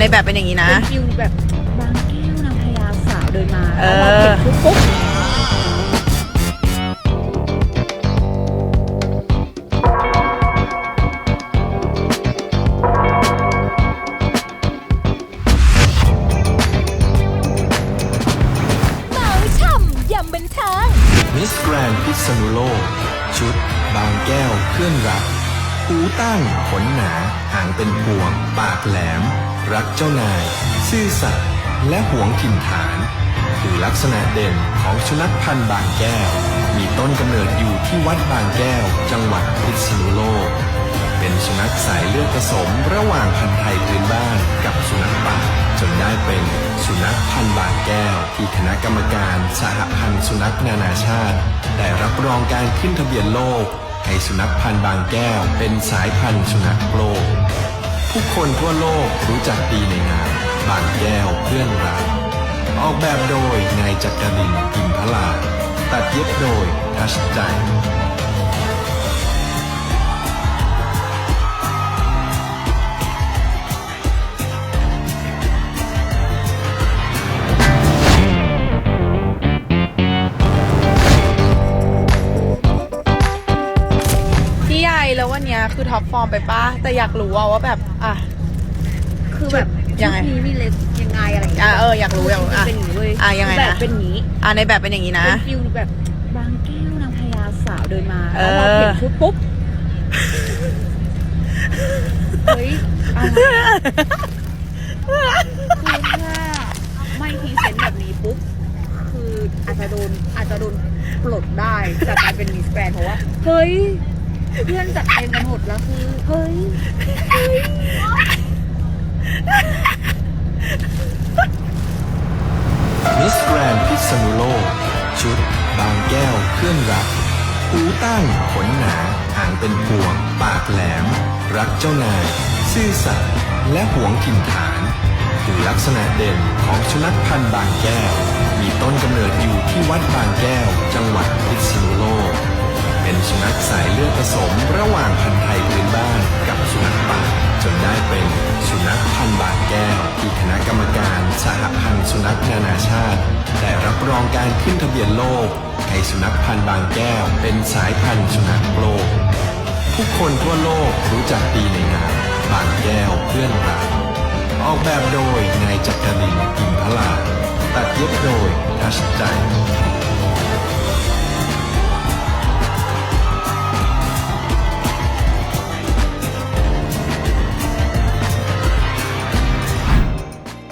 ในแบบเป็นอย่างนี้นะ เป็นฟิลแบบบางแก้วนางพญาสาวเดินมาเอแล้วอเราเก็บปุ๊บเมาช่ำยำบันเทิงมิสแกรนพิษณุโลก ชุด บางแก้วเพื่อนรักหูตั้งขนหนา หางเป็นพวง ปากแหลม รักเจ้านาย ซื่อสัตย์และหวงถิ่นฐาน คือลักษณะเด่นของสุนัขพันธุ์บางแก้ว มีต้นกำเนิดอยู่ที่วัดบางแก้ว จังหวัดพิษณุโลก เป็นสุนัขสายเลือดผสมระหว่างพันธุ์ไทยพื้นบ้านกับสุนัขป่าจนได้เป็นสุนัขพันธุ์บางแก้ว ที่คณะกรรมการสหพันธ์สุนัขนานาชาติ ได้รับรองการขึ้นทะเบียนโลกให้สุนัขพันธุ์บางแก้ว เป็นสายพันธุ์สุนัขโลก ผู้คนทั่วโลกรู้จักดีในนามบางแก้วเพื่อนรักออกแบบโดยนายจักรินกิมพลา ตัดเย็บโดยทัชใจ คือท็อปฟอร์มไปป้าแต่อยากรู้ว่าว่าแบบอะ คือแบบยังไง ชุดนี้นี่เล็กยังไงอะไรอย่างอะเงี้ยเอออยากรู้อยากรู้อะเป็นอย่างนี้เว้ยอะยังไงนะ แบบเป็นอย่างนี้อะในแบบเป็นอย่างนี้นะ เป็นฟิลแบบบางแก้วนางพญาสาวเดินมาเอแล้วอเราเห็นชุดปุ๊บเฮ้ยอะไรอะคือถ้าไม่พรีเซนต์แบบนี้ปุ๊บคืออาจจะโดนอาจจะโดนปลดได้จากการเป็นมิสแกรนเพราะว่าเฮ้ย เพื่อนจัดเต็มกันหมดแล้วคือเฮ้ยมิสแกรนพิษณุโลก ชุด บางแก้วเพื่อนรักหูตั้งขนหนาหางเป็นพวง ปากแหลม รักเจ้านาย ซื่อสัตย์และหวงถิ่นฐานคือลักษณะเด่นของสุนัขพันธุ์บางแก้ว มีต้นกำเนิดอยู่ที่วัดบางแก้ว จังหวัดพิษณุโลก เป็นสุนัขสายเลือดผสมระหว่างพันธุ์ไทยพื้นบ้านกับสุนัขป่าจนได้เป็นสุนัขพันธุ์บางแก้วที่คณะกรรมการสหพันธ์สุนัขนานาชาติ ได้รับรองการขึ้นทะเบียนโลกให้สุนัขพันธุ์บางแก้ว เป็นสายพันธุ์สุนัขโลกผู้คนทั่วโลกรู้จักดีในนามบางแก้วเพื่อนรักออกแบบโดยนายจักรินทร์อินพลาตัดเย็บโดยทัชใจ